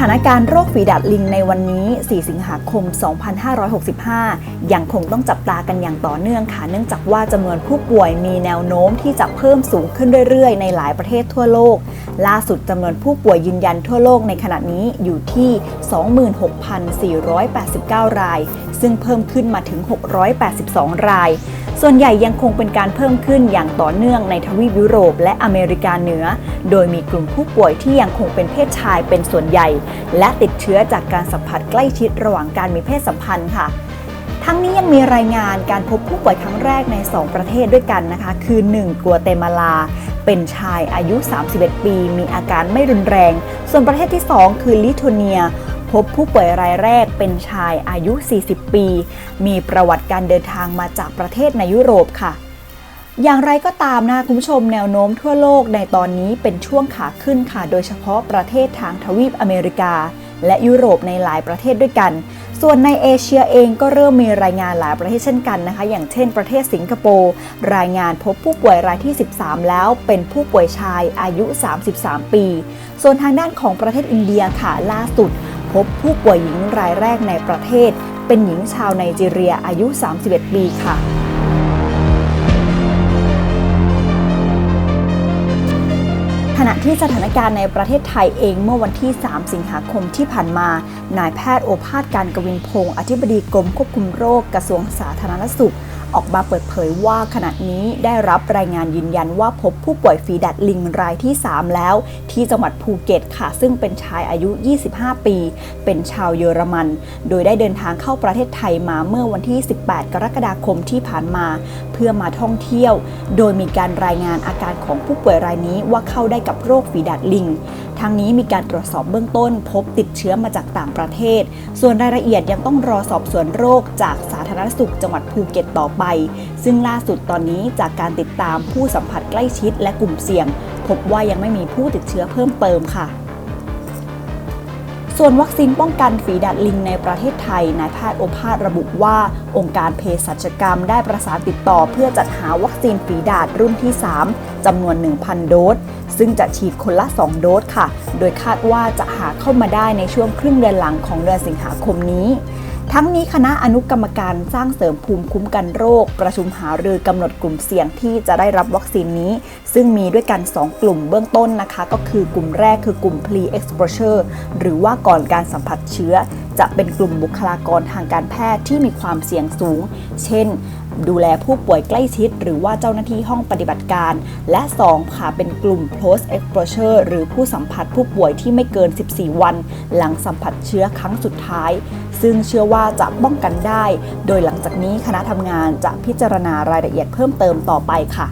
ถานการณ์โรคฝีดาดลิงในวันนี้ 4 สิงหาคม 2565 ยังคงต้องจับตากันอย่างต่อเนื่องค่ะ เนื่องจากว่าจำนวนผู้ป่วยมีแนวโน้มที่จะเพิ่มสูงขึ้นเรื่อยๆ ในหลายประเทศทั่วโลก ล่าสุดจำนวนผู้ป่วยยืนยันทั่วโลกในขณะนี้อยู่ที่ 26,489 ราย ซึ่งเพิ่มขึ้นมาถึง 682 ราย ส่วนใหญ่ยังคงเป็นการเพิ่มขึ้นอย่างต่อเนื่องในทวีปยุโรปและอเมริกาเหนือ โดยมีกลุ่มผู้ป่วยที่ยังคงเป็นเพศชายเป็นส่วนใหญ่ และติดเชื้อจากการสัมผัสใกล้ชิดระหว่างการมีเพศสัมพันธ์ค่ะ ทั้งนี้ยังมีรายงานการพบผู้ป่วยครั้งแรกใน 2 ประเทศด้วยกันนะคะ คือ 1 กัวเตมาลา เป็นชายอายุ 31 ปี มีอาการไม่รุนแรง ส่วนประเทศที่ 2 คือลิทัวเนียพบผู้ป่วยรายแรกเป็นชายอายุ 40 ปี มีประวัติการเดินทางมาจากประเทศในยุโรปค่ะ อย่างไรก็ตามนะคุณผู้ชมแนวโน้มทั่วโลกในตอนนี้เป็นช่วงขาขึ้นค่ะ โดยเฉพาะประเทศทางทวีปอเมริกา และยุโรปในหลายประเทศด้วยกัน ส่วนในเอเชียเองก็เริ่มมีรายงานหลายประเทศเช่นกันนะคะ อย่างเช่นประเทศสิงคโปร์รายงานพบผู้ป่วยรายที่ 13 แล้วเป็นผู้ป่วยชายอายุ 33 ปี ส่วนทางด้านของประเทศอินเดียค่ะล่าสุด พบผู้ป่วยหญิงรายแรกในประเทศ เป็นหญิงชาวไนจีเรียอายุ 31 ปีค่ะ ขณะที่สถานการณ์ในประเทศไทยเองเมื่อวันที่ 3 สิงหาคมที่ผ่านมา นายแพทย์โอภาสการกวินพงศ์อธิบดีกรมควบคุมโรคกระทรวงสาธารณสุข ออกมาเปิดเผยว่าขณะนี้ได้รับรายงานยืนยันว่าพบผู้ป่วยฝีดาดลิงรายที่ 3 แล้ว ที่จังหวัดภูเก็ตค่ะ ซึ่งเป็นชายอายุ 25 ปี เป็นชาวเยอรมัน โดยได้เดินทางเข้าประเทศไทยมาเมื่อวันที่ 18 กรกฎาคมที่ผ่านมา เพื่อมาท่องเที่ยว โดยมีการรายงานอาการของผู้ป่วยรายนี้ว่าเข้าได้กับโรคฝีดาดลิงทางนี้มีการตรวจสอบเบื้องต้น พบติดเชื้อมาจากต่างประเทศ ส่วนรายละเอียดยังต้องรอสอบสวนโรคจากสาารณสุขจังหวัดภูเก็ตต่อไป ซึ่งล่าสุดตอนนี้จากการติดตามผู้สัมผัสใกล้ชิดและกลุ่มเสี่ยง พบว่ายังไม่มีผู้ติดเชื้อเพิ่มเติมค่ะส่วนวัคซีนป้องกันฝีดาดลิงในประเทศไทย นายแพทย์โอภาสระบุว่า องค์การเภสัชกรรมได้ประสานติดต่อเพื่อจัดหาวัคซีนฝีดาดรุ่นที่ 3 จำนวน 1,000 โดส ซึ่งจะฉีดคนละ 2 โดสค่ะ โดยคาดว่าจะหาเข้ามาได้ในช่วงครึ่งเดือนหลังของเดือนสิงหาคมนี้ ทั้งนี้คณะอนุกรรมการสร้างเสริมภูมิคุ้มกันโรค ประชุมหารือกำหนดกลุ่มเสี่ยงที่จะได้รับวัคซีนนี้ ซึ่งมีด้วยกัน 2 กลุ่มเบื้องต้นนะคะ ก็คือกลุ่มแรกคือกลุ่ม pre exposure หรือว่าก่อนการสัมผัสเชื้อ จะเป็นกลุ่มบุคลากรทางการแพทย์ที่มีความเสี่ยงสูง เช่น ดูแลผู้ป่วยใกล้ชิด หรือว่าเจ้าหน้าที่ห้องปฏิบัติการ และ 2 ค่ะ เป็นกลุ่ม post exposure หรือผู้สัมผัสผู้ป่วยที่ไม่เกิน 14 วัน หลังสัมผัสเชื้อครั้งสุดท้าย ซึ่งเชื่อว่าจะป้องกันได้ โดยหลังจากนี้คณะทำงานจะพิจารณารายละเอียดเพิ่มเติมต่อไปค่ะ